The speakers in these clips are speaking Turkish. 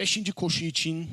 Beşinci koşu için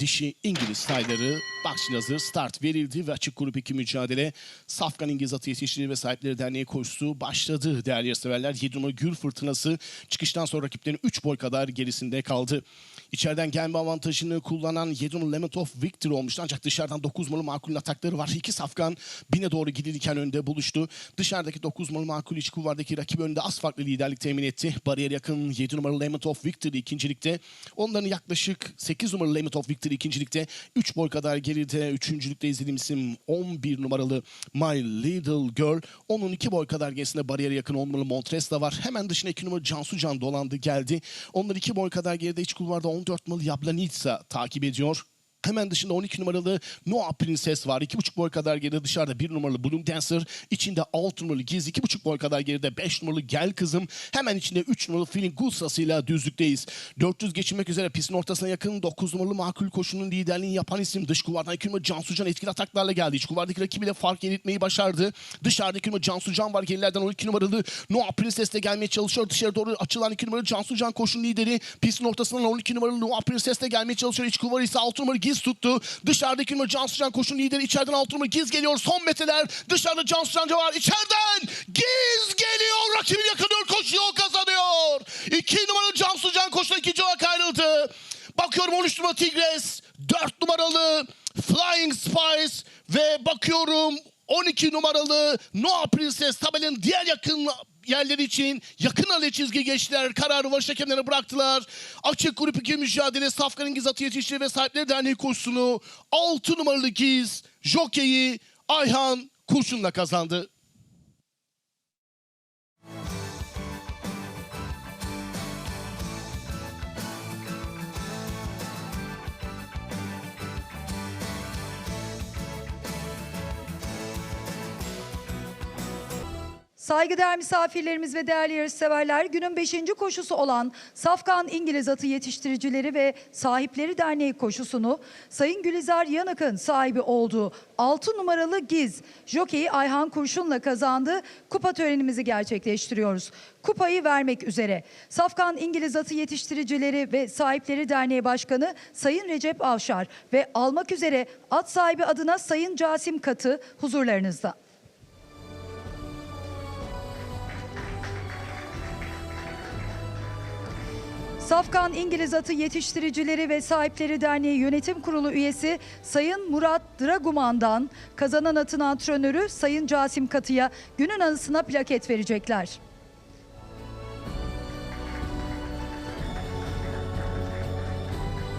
dişi İngiliz tayları Bakşin hazır start verildi ve açık grup 2 mücadele Safkan İngiliz Atı Yetiştirici ve Sahipleri Derneği koşusu başladı değerli yarışseverler. 7 numara Gül Fırtınası çıkıştan sonra rakiplerin 3 boy kadar gerisinde kaldı. İçeriden gelme avantajını kullanan 7 numara Lemon of Victory olmuştu ancak dışarıdan 9 numaralı Makul atakları var. İki Safkan bine doğru gidilirken önde buluştu. Dışarıdaki 9 numaralı Makul iç kulvardaki rakip önünde az farklı liderlik temin etti. Bariyer yakın 7 numaralı Lemon of Victory ikincilikte. Onların yaklaşık 8 numaralı Lemon of Victory ikincilikte. 3 boy kadar geride üçüncülükte izlediğim isim 11 numaralı My Little Girl. Onun 2 boy kadar gerisinde bariyere yakın 10 numaralı Montresa var. Hemen dışına 2 numaralı Cansu Can dolandı geldi. Onlar 2 boy kadar geride iç kulvarda 14 numaralı Yablanitsa takip ediyor. Hemen dışında 12 numaralı Noah Princess var. 2,5 boy kadar geride dışarıda 1 numaralı Bloom Dancer. içinde 6 numaralı Giz. 2,5 boy kadar geride 5 numaralı Gel Kızım. Hemen içinde 3 numaralı Feeling Good sırasıyla düzlükteyiz. 400 geçirmek üzere pistin ortasına yakın 9 numaralı Makul Koşu'nun liderliğini yapan isim. Dış kulvardan 2 numaralı Cansu Can etkili ataklarla geldi. İç kulvardaki rakibiyle fark yaratmayı başardı. Dışarıda 2 numaralı Cansu Can var. Gerilerden 12 numaralı Noah Princess de gelmeye çalışıyor. Dışarı doğru açılan 2 numaralı Cansu Can koşunun lideri. Pistin ortasından 12 numaralı Noah Princess de gelmeye çalışıyor. İç kulvarı ise 6 numaralı Giz tuttu. Dışarıdaki numara Can koşunun lideri. içeriden 6 numaralı Giz geliyor. Son metreler. Dışarıda Can var. İçeriden Giz geliyor. Rakibini yakalıyor. Koşuyor kazanıyor. 2 numaralı Cansu Can koşuna ikinci olarak ayrıldı. Bakıyorum 13 numaralı Tigres. 4 numaralı Flying Spice. Ve bakıyorum 12 numaralı Noah Princess tabelin diğer yakın yerleri için yakın ale çizgi geçtiler. Kararı varış hakemlerine bıraktılar. Açık grup 2 mücadele Safkan İngiliz Atı Yetiştirici ve Sahipleri Derneği koşusunu 6 numaralı Giz, Jockey'i Ayhan Kurşun'la kazandı. Saygıdeğer misafirlerimiz ve değerli yarışseverler günün 5. koşusu olan Safkan İngiliz Atı Yetiştiricileri ve Sahipleri Derneği koşusunu Sayın Gülizar Yanık'ın sahibi olduğu 6 numaralı Giz jokeyi Ayhan Kurşun'la kazandı. Kupa törenimizi gerçekleştiriyoruz. Kupayı vermek üzere Safkan İngiliz Atı Yetiştiricileri ve Sahipleri Derneği Başkanı Sayın Recep Avşar ve almak üzere at sahibi adına Sayın Casim Katı huzurlarınızda. Safkan İngiliz Atı Yetiştiricileri ve Sahipleri Derneği Yönetim Kurulu üyesi Sayın Murat Draguman'dan kazanan atın antrenörü Sayın Casim Katı'ya günün anısına plaket verecekler.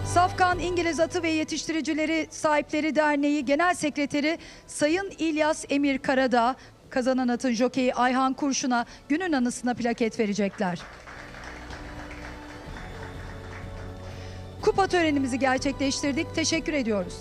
Safkan İngiliz Atı ve Yetiştiricileri Sahipleri Derneği Genel Sekreteri Sayın İlyas Emir Karadağ kazanan atın jokeyi Ayhan Kurşun'a günün anısına plaket verecekler. Kupa törenimizi gerçekleştirdik. Teşekkür ediyoruz.